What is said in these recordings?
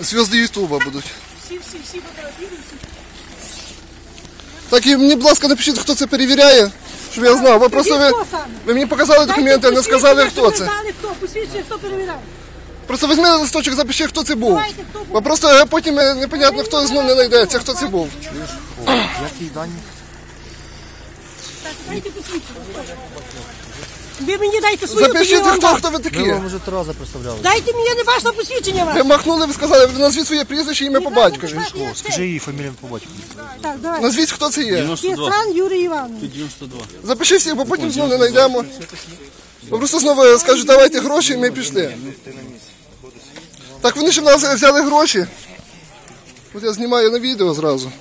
Зв'язки Ютуба будуть. Всі, всі, всі фотографірують. Так і мені, будь ласка, напишіть, хто це перевіряє, щоб я знав. Ви просто ви, ви мені показали документи, а не сказали, хто це. Хто, посвідчення, хто перевіряв. Просто візьми на листочок, запиши, хто це був. Давайте, хто був. Бо просто потім непонятно, хто знову не знайдеться, хто це був. Які дані? Так, дайте посвідчення. Ви мені дайте свою, тоді я Запишіть, вам хто, дам. хто ви такі. Ми вам вже три рази представляли. Дайте мені, я не бачила посвідчення Ви ваше. махнули, ви сказали, назвіть своє прізвище, ім'я по батькові. Скажи, Скажи її фамілію по батькові. Так, давай. Назвіть, хто це є. Кіцан Юрій Іванович. Запиши всіх, бо потім знову не знайдемо. Бо просто знову скажуть, давайте гроші, і ми пішли. Так вони ж в нас взяли гроші. От я знімаю на відео зразу.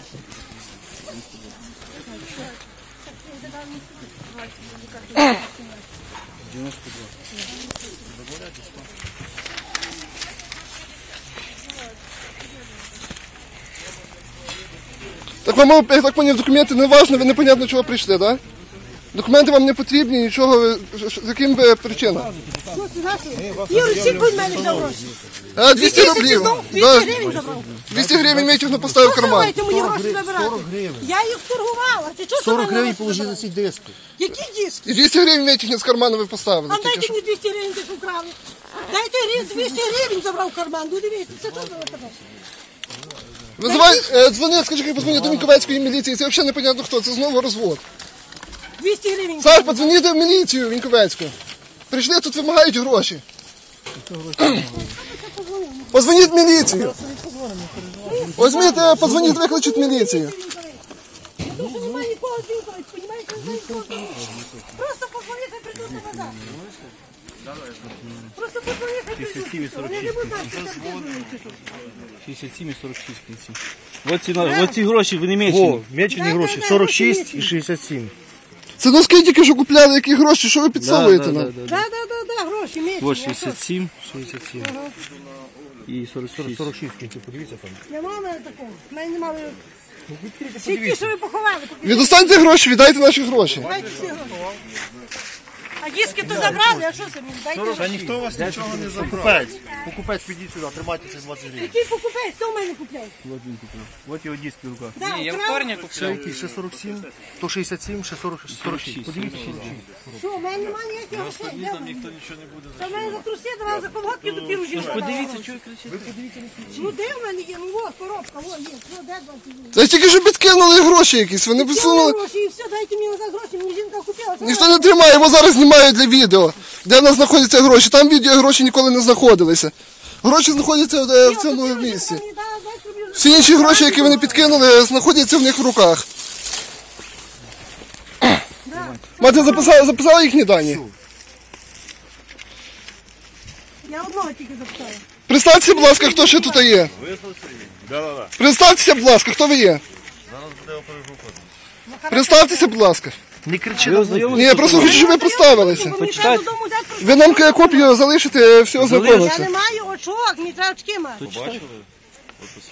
Так вам, я так поняв, документи не важливі, ви непонятно чого прийшли, так? Документи вам не потрібні, нічого, ви- з яким ви причина? Юрій, всі будь мене взяв гроші. А, 200 рублів. знов, 200 Да, гривень забрав. 200 гривень Митюхно поставив в Що карман. давайте мені гроші забирати? 40 гривень. Я їх торгувала. Ти чого 40 гривень гроші положили забрав? ці диски. Які диски? І 200 гривень Митюхно з карману ви поставили. А тільки дайте що. мені 200 гривень, ти украли. Дайте гривень, 200 гривень забрав в карман. Ну дивіться, це теж ви казав. Визивай, е, дзвони, скажи, хай позвонить до Вінковецької міліції. Це взагалі непонятно хто, це знову розвод. 200 гривень. Саш, подзвоніть в міліцію Вінковецьку. Прийшли, тут вимагають гроші. Позвоніть в міліцію. Візьміть, е, позвоніть, викличуть міліцію. Немає нікого понімаєте, не звідти. Просто хай прийдуть на базар. Просто позвони, хай прийдуть. Вони не будуть знати, що 67 і 46 в кінці. Ось ці, на- ось ці гроші, вони мечені. О, мечені гроші. да, да, 46 і 67. Це носки тільки що купляли, які гроші, що ви підсовуєте нам? Да, да, да, да, гроші, місяць. Ось 67, 67 і 46. 46 в кінці, подивіться там. Нема в мене такого. В мене немає. Всі ті, що ви поховали. Відостаньте гроші, віддайте наші гроші. Дайте всі гроші. Диски то забрали, а що це мені? Дайте гроші. ніхто вас нічого не забрав. Покупець. Покупець, підіть сюди, тримайте цих 20 гривень. Який покупець, хто в мене купляє? Ось його диски в руках. Да, я в корня Ще який? Ще 47, то 67, ще 40, 46. Подивіться. Що, в мене немає ніяких грошей. Де вони? ніхто нічого не буде. Та в мене за труси давали за колготки до піружі. Подивіться, що ви кричите. Ну де в мене є? Ну от, коробка, от є. Що, де 20 гривень? Це тільки що підкинули гроші якісь, вони Взяли підсунули. гроші і все, дайте мені назад гроші, мені жінка Ніхто не тримає, його зараз знімають для відео, де в нас знаходяться гроші. Там відео гроші ніколи не знаходилися. Гроші знаходяться е, в цьому місці. Всі інші гроші, які вони підкинули, знаходяться в них в руках. Мати записала, записала їхні дані. Я одного тільки запитала. Представтеся, будь ласка, хто ще тут є. Представтеся, будь ласка, хто ви є. Представтеся, будь ласка. Не кричи. Ви ознайомилися? Ні, я просто хочу, щоб ви представилися. Додому взяти Ви нам копію залишите, все Я ознакомився. не маю очок, мені треба очки мати.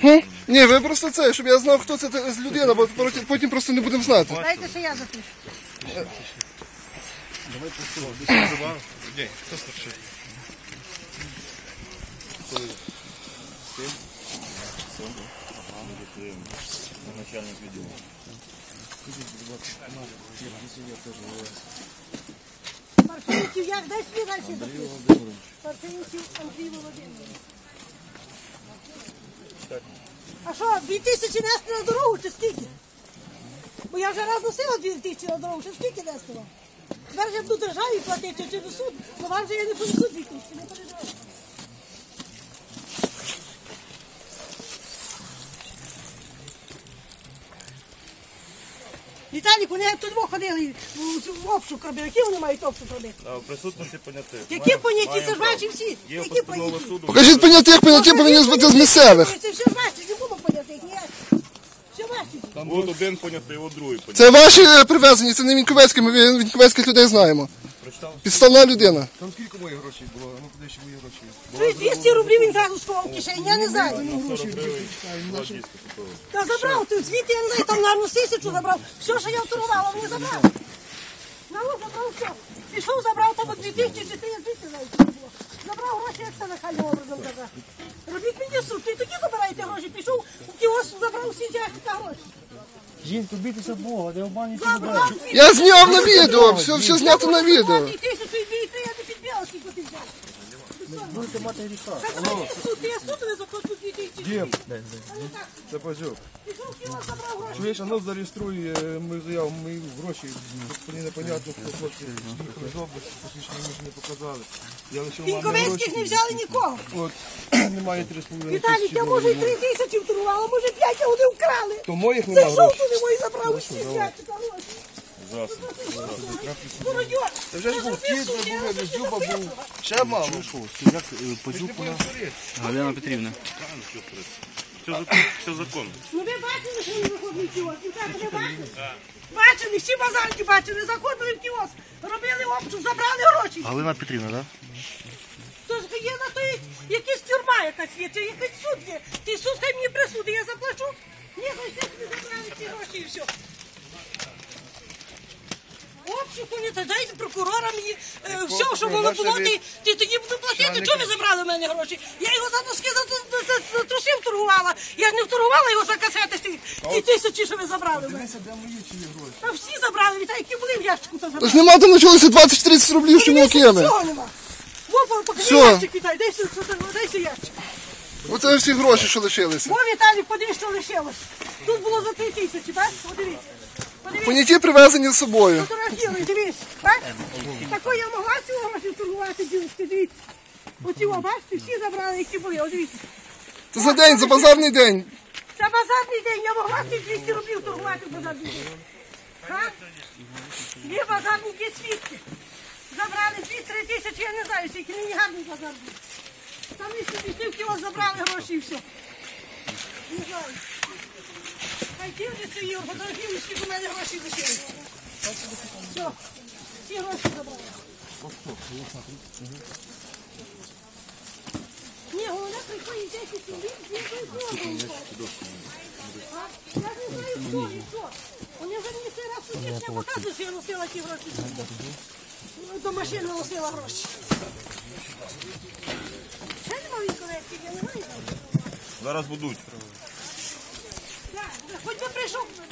Хм? Ні, ви просто це, щоб я знав, хто це з людина, бо потім- потім просто не будемо знати. Дайте, що я запишу. Парфенюків, як дай свій далі запишу. Парфенюків. А що, дві тисячі нести на дорогу чи скільки? Бо я вже раз носила дві тисячі на дорогу, чи скільки нести вам? Тепер я буду державі платити чи до суду, бо вам же я не понесу дві тисячі, не переживайте. Віталік, вони як тут ходили в обшук робили. Які вони мають обшук робити? А в присутності понятих. Які поняті? Це ж ваші всі. Є Які постанова поняті? суду. Покажіть понятих, понятих повинні бути з місцевих. Це все ваші, не було понятих ніяк. Все ваші. От один понятий, от другий понятий. Це ваші е, привезені, це не Віньковецькі, ми Він- Віньковецьких людей знаємо. Підставна людина. Там скільки моїх грошей було? тобі 200 рублів він зразу сховав в кишені, я не ну, знаю. Ну, ну, та забрав ти, звідти я не там на тисячу забрав. Все, що я вторувала, вони забрав. Народ забрав все. Пішов, забрав там дві тисячі, чи ти я звідти знаю. Забрав гроші, як це нахальним образом забрав. Робіть мені суд, ти тоді забираєте гроші, пішов, у кіоск забрав всі ці гроші. Жінку, бійтеся Бога, де обманюйте. Забрав Я зняв на відео, все, все знято на відео. Будете мати гріха. Так, давай, я суд не заплачу. Дім, це гроші. Чуєш, а ну зареєструй е, мою заяву, мої гроші. Мені непонятно, хто хлопці їхали з області, посвідчення мені не показали. Я не взяли нікого. От, немає 3,5 Віталій, я може і три тисячі вторгувала, може п'ять, а вони вкрали. То моїх немає Зайшов грошей. туди мої забрав усі п'ять гроші. Та вже ж був кіт, вже був, вже Дзюба був. Ще мало. Як Позюк вона? Галина Петрівна. Все закон. Все. Ну ви бачили, що він виходив в кіоск? Так, ви бачили? Бачили, всі базарки бачили, заходили в кіоск, робили обшук, забрали гроші. Галина Петрівна, так? Тож є на той якась тюрма якась є, чи якийсь суд є. Ти суд хай мені присуди, я заплачу. Ні, хай все собі забрали ці гроші і все. Обшук вони, та дайте прокурора мені е, все, що воно було, ти, ти тоді буду платити. Чого ви забрали в мене гроші? Я його за носки за, за, за, за трусів торгувала. Я ж не вторгувала його за касети, ті, ті тисячі, що ви забрали в мене. Та всі забрали, вітай, які були в ящику, то забрали. Тож нема там почалося 20-30 рублів, що ми океме. Цього нема. Во, покажи ящик, Вітай, дай сюди, дай сюди ящик. Оце всі гроші, що лишилися. Во, Віталій, подивись, що лишилось. Тут було за три тисячі, бачиш? Подивись. Поняті привезені з собою. фотографіруй, дивись. Бачиш? Тако я могла цього гроші торгувати, дівчатки, дивіться. Оці, о, бачите, всі забрали, які були, о, дивіться. Це за день, за базарний день. Це базарний день, я могла ці 200 рублів торгувати в базарний день. Є базарні, є свідки. Забрали 2-3 тисячі, я не знаю, скільки мені гарний базар був. Самі собі кіло забрали гроші і все. Не знаю. Хай дивляться її, фотографірують, скільки в мене грошей лишилось. Все, всі гроші забрали. Ні, головне приходить 10 чоловік, з якою формою. А? Я не знаю, що і що. Вони вже мені цей раз сусід не показують, що я носила ті гроші. До машини носила гроші. Ще нема віковецьких, я не знаю. Зараз будуть. Так,